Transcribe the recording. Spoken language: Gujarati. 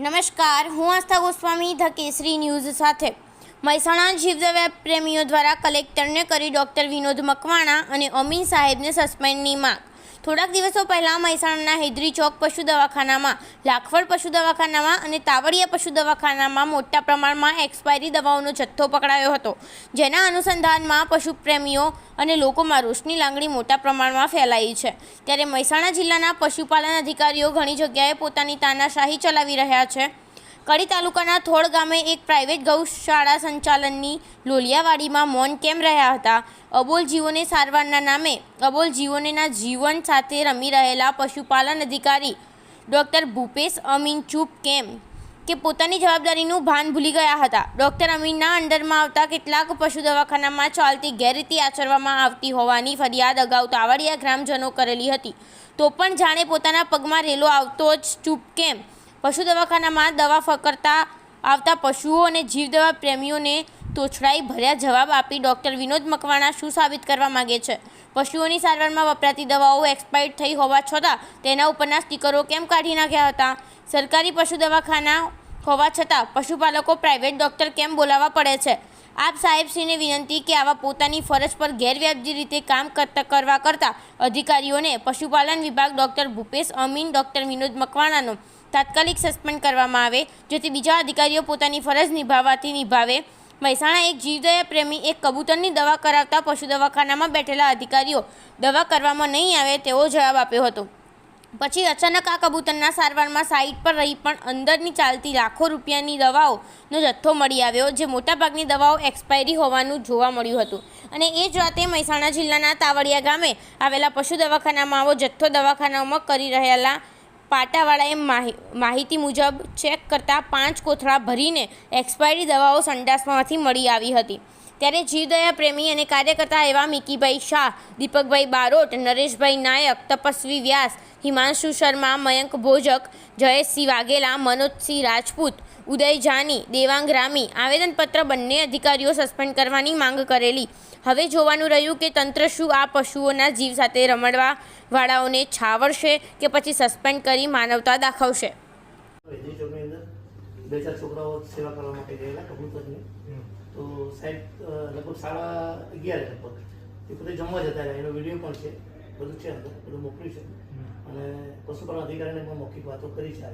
નમસ્કાર, હું આસ્થા ગોસ્વામી ધ કેસરી ન્યૂઝ સાથે. મહેસાણા જીવદયા પ્રેમીઓ દ્વારા કલેક્ટરને કરી ડૉક્ટર વિનોદ મકવાણા અને અમીન સાહેબને સસ્પેન્ડની માંગ. થોડાક દિવસો પહેલાં મહેસાણાના હૈદરી ચોક પશુ દવાખાનામાં, લાખવડ પશુ દવાખાનામાં અને તાવડિયા પશુ દવાખાનામાં મોટા પ્રમાણમાં એક્સપાયરી દવાઓનો જથ્થો પકડાયો હતો. જેના અનુસંધાનમાં પશુ પ્રેમીઓ અને લોકોમાં રોષની લાગણી મોટા પ્રમાણમાં ફેલાઈ છે. ત્યારે મહેસાણા જિલ્લાના પશુપાલન અધિકારીઓ ઘણી જગ્યાએ પોતાની તાનાશાહી ચલાવી રહ્યા છે. કડી તાલુકાના થોળ ગામે એક પ્રાઇવેટ ગૌશાળા સંચાલનની લોલિયાવાડીમાં મૌન કેમ રહ્યા હતા? અબોલ જીવોને સારવારના નામે અબોલ જીવોનેના જીવન સાથે રમી રહેલા પશુપાલન અધિકારી ડૉક્ટર ભૂપેશ અમીન ચૂપ કેમ? કે પોતાની જવાબદારીનું ભાન ભૂલી ગયા હતા. ડૉક્ટર અમીનના અંડરમાં આવતા કેટલાક પશુ દવાખાનામાં ચાલતી ગેરરીતિ આચરવામાં આવતી હોવાની ફરિયાદ અગાઉ તાવડિયા ગ્રામજનો કરેલી હતી. તો પણ જાણે પોતાના પગમાં રેલો આવતો જ ચૂપ કેમ? પશુ દવાખાનામાં દવા ફકરતા આવતા પશુઓ અને જીવદવા પ્રેમીઓને તોછડાઈ ભર્યા જવાબ આપી ડૉક્ટર વિનોદ મકવાણા શું સાબિત કરવા માગે છે? પશુઓની સારવારમાં વપરાતી દવાઓ એક્સપાયર્ડ થઈ હોવા છતાં તેના ઉપરના સ્ટીકરો કેમ કાઢી નાખ્યા હતા? સરકારી પશુ દવાખાના હોવા છતાં પશુપાલકો પ્રાઇવેટ ડૉક્ટર કેમ બોલાવવા પડે છે? આપ સાહેબશ્રીને વિનંતી કે આવા પોતાની ફરજ પર ગેરવ્યાજબી રીતે કામ કરતા કરવા કરતાં અધિકારીઓને પશુપાલન વિભાગ ડૉક્ટર ભૂપેશ અમીન, ડૉક્ટર વિનોદ મકવાણાનો તાત્કાલિક સસ્પેન્ડ કરવામાં આવે, જેથી બીજા અધિકારીઓ પોતાની ફરજ નિભાવવાથી નિભાવે. મહેસાણા એક જીવદયા પ્રેમી એક કબૂતરની દવા કરાવતા પશુ દવાખાનામાં બેઠેલા અધિકારીઓ દવા કરવામાં નહીં આવે તેવો જવાબ આપ્યો હતો. પછી અચાનક આ કબૂતરના સારવારમાં સાઇટ પર રહી પણ અંદરની ચાલતી લાખો રૂપિયાની દવાઓનો જથ્થો મળી આવ્યો, જે મોટાભાગની દવાઓ એક્સપાયરી હોવાનું જોવા મળ્યું હતું. અને એ જ વાતે મહેસાણા જિલ્લાના તાવડિયા ગામે આવેલા પશુ દવાખાનામાં આવો જથ્થો દવાખાનાઓમાં કરી રહેલા પાટાવાળાએ માહિ, માહિતી મુજબ ચેક કરતાં પાંચ કોથળા ભરીને એક્સપાયરી દવાઓ સંડાસમાંથી મળી આવી હતી. ત્યારે જીવદયા પ્રેમી અને કાર્યકર્તા એવા મિકીભાઈ શાહ, દીપકભાઈ બારોટ, નરેશભાઈ નાયક, તપસ્વી વ્યાસ, હિમાંશુ શર્મા, મયંક ભોજક, જયેશસિંહ વાઘેલા, મનોજસિંહ રાજપૂત ઉદય જાની દેવાંગ રામી આવેદનપત્ર બંને અધિકારીઓ સસ્પેન્ડ કરવાની માંગ કરેલી. હવે જોવાનું રહ્યું કે તંત્ર શું આ પશુઓના જીવ સાથે રમડવા વાળાઓને છાવરશે કે પછી સસ્પેન્ડ કરી માનવતા દાખવશે? બે ચાર છોકરાઓ સેવા કરવા માટે ગયેલા કબૂતરની. તો સાહેબ લગભગ સાડા અગિયાર લગભગ. તે પોતે જમવા જતા રહ્યા. એનો વીડિયો પણ છે. બધું છે અંદર. બધું મોકલ્યું છે. અને પશુપાલન અધિકારીને પણ મૌખિક વાતો કરી છે. આ